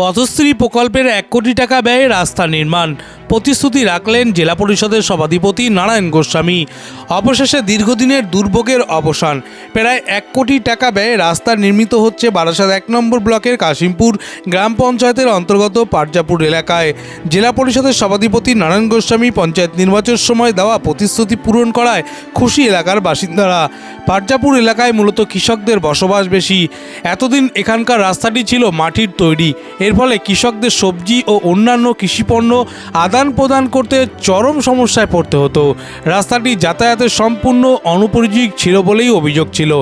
পথশ্রী প্রকল্পের এক কোটি টাকা ব্যয়ে রাস্তা নির্মাণ। প্রতিশ্রুতি রাখলেন জেলা পরিষদের সভাধিপতি নারায়ণ গোস্বামী। অবশেষে দীর্ঘদিনের দুর্ভোগের অবসান। প্রায় এক কোটি টাকা ব্যয়ে রাস্তা নির্মিত হচ্ছে বারাসাত এক নম্বর ব্লকের কাশিমপুর গ্রাম পঞ্চায়েতের অন্তর্গত পারজাপুর এলাকায়। জেলা পরিষদের সভাধিপতি নারায়ণ গোস্বামী পঞ্চায়েত নির্বাচনের সময় দেওয়া প্রতিশ্রুতি পূরণ করায় খুশি এলাকার বাসিন্দারা। পারজাপুর এলাকায় মূলত কৃষকদের বসবাস বেশি। এতদিন এখানকার রাস্তাটি ছিল মাটির তৈরি। এর ফলে কৃষকদের সবজি ও অন্যান্য কৃষিপণ্য আদান প্রদান করতে চরম সমস্যায় পড়তে হতো। রাস্তাটি যাতায়াতের সম্পূর্ণ অনুপযোগী ছিল বলেই অভিযোগ ছিল।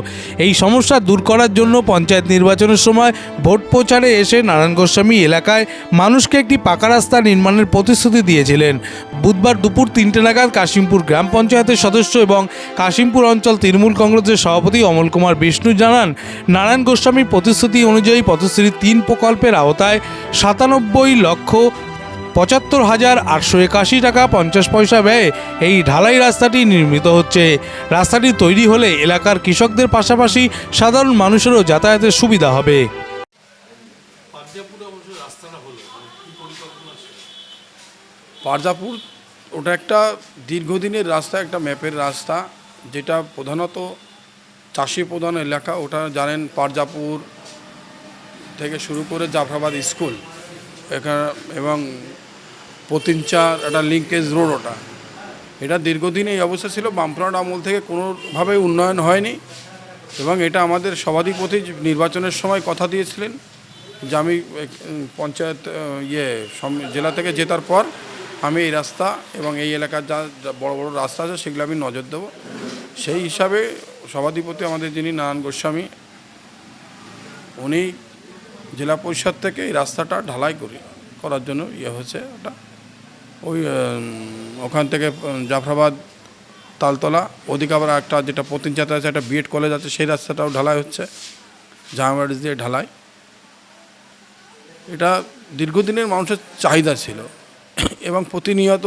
এই সমস্যা দূর করার জন্য পঞ্চায়েত নির্বাচনের সময় ভোট প্রচারে এসে নারায়ণ গোস্বামী এলাকায় মানুষকে একটি পাকা রাস্তা নির্মাণের প্রতিশ্রুতি দিয়েছিলেন। বুধবার দুপুর তিনটে নাগাদ কাশিমপুর গ্রাম পঞ্চায়েতের সদস্য এবং কাশিমপুর অঞ্চল তৃণমূল কংগ্রেসের সভাপতি অমল কুমার বিষ্ণু জানান, নারায়ণ গোস্বামীর প্রতিশ্রুতি অনুযায়ী পথশ্রী তিন প্রকল্পের আওতায় সাতানব্বই লক্ষ পঁচাত্তর হাজার আটশো একাশি টাকা পঞ্চাশ পয়সা ব্যয়ে এই ঢালাই রাস্তাটি নির্মিত হচ্ছে। রাস্তাটি তৈরি হলে এলাকার কৃষকদের পাশাপাশি সাধারণ মানুষেরও যাতায়াতের সুবিধা হবে। পারজাপুর ওটা একটা দীর্ঘদিনের রাস্তা একটা ম্যাপের রাস্তা যেটা প্রধানত চাষি প্রধান এলাকা ওটা জানেন পারজাপুর থেকে শুরু করে জাফরাবাদ স্কুল এখানে এবং পতিনচার একটা লিঙ্কেজ রোড ওটা। এটা দীর্ঘদিন এই অবস্থা ছিল, বামফ্রন্ট আমল থেকে কোনোভাবে উন্নয়ন হয়নি এবং এটা আমাদের সভাধিপতি নির্বাচনের সময় কথা দিয়েছিলেন যে আমি পঞ্চায়েত ইয়ে জেলা থেকে জেতার পর আমি এই রাস্তা এবং এই এলাকার যা বড় বড় রাস্তা আছে সেগুলো আমি নজর দেবো। সেই হিসাবে সভাধিপতি আমাদের যিনি নারায়ণ গোস্বামী, উনি জেলা পরিষদ থেকে এই রাস্তাটা ঢালাই করি, করার জন্য ইয়ে হয়েছে ওটা ওই ওখান থেকে জাফরাবাদ, তালতলা, ওদিকে আবার একটা যেটা পতিনচাতে আছে, একটা বিএড কলেজ আছে, সেই রাস্তাটাও ঢালাই হচ্ছে জাহামাবাড়ি দিয়ে ঢালাই। এটা দীর্ঘদিনের মানুষের চাহিদা ছিল। এবং প্রতিনিয়ত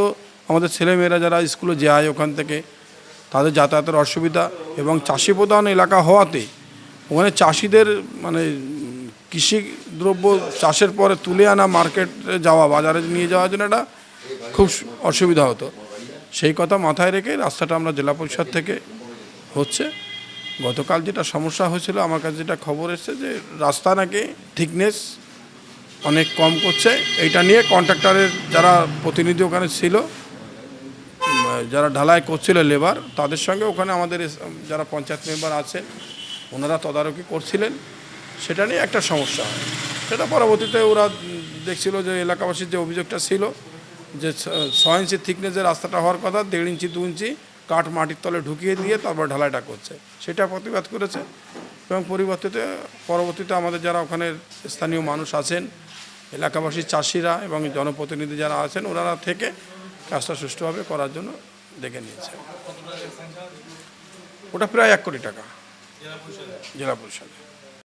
আমাদের ছেলেমেয়েরা যারা স্কুলে যায় ওখান থেকে, তাদের যাতায়াতের অসুবিধা এবং চাষি প্রধান এলাকা হওয়াতে, ওখানে চাষিদের মানে কৃষি দ্রব্য চাষের পরে তুলে আনা মার্কেটে যাওয়া, বাজারে নিয়ে যাওয়ার জন্য একটা খুব অসুবিধা হতো। সেই কথা মাথায় রেখে রাস্তাটা আমরা জেলা পরিষদ থেকে হচ্ছে। গতকাল যেটা সমস্যা হয়েছিল, আমার কাছে যেটা খবর এসেছে যে রাস্তা নাকি থিকনেস অনেক কম করছে। এইটা নিয়ে কন্ট্রাক্টরের যারা প্রতিনিধি ওখানে ছিল যারা ঢালাই করছিল লেবার, তাদের সঙ্গে ওখানে আমাদের যারা পঞ্চায়েত মেম্বার আছেন ওনারা তদারকি করছিলেন। সেটা নিয়ে একটা সমস্যা হয়। সেটা পরবর্তীতে ওরা দেখছিল যে এলাকাবাসীর যে অভিযোগটা ছিল যে ছ- ইঞ্চি থিকনেসের রাস্তাটা হওয়ার কথা, দেড় ইঞ্চি, দু ইঞ্চি কাঠ মাটির তলে ঢুকিয়ে দিয়ে তারপর ঢালাইটা করছে। সেটা প্রতিবাদ করেছে এবং পরিবর্তিতে, পরবর্তীতে আমাদের যারা ওখানের স্থানীয় মানুষ আছেন, এলাকাবাসী চাষিরা এবং জনপ্রতিনিধি যারা আছেন, ওনারা থেকে কাজটা সুষ্ঠুভাবে করার জন্য দেখে নিয়েছে। ওটা প্রায় এক কোটি টাকা। জেলা পরিষদে।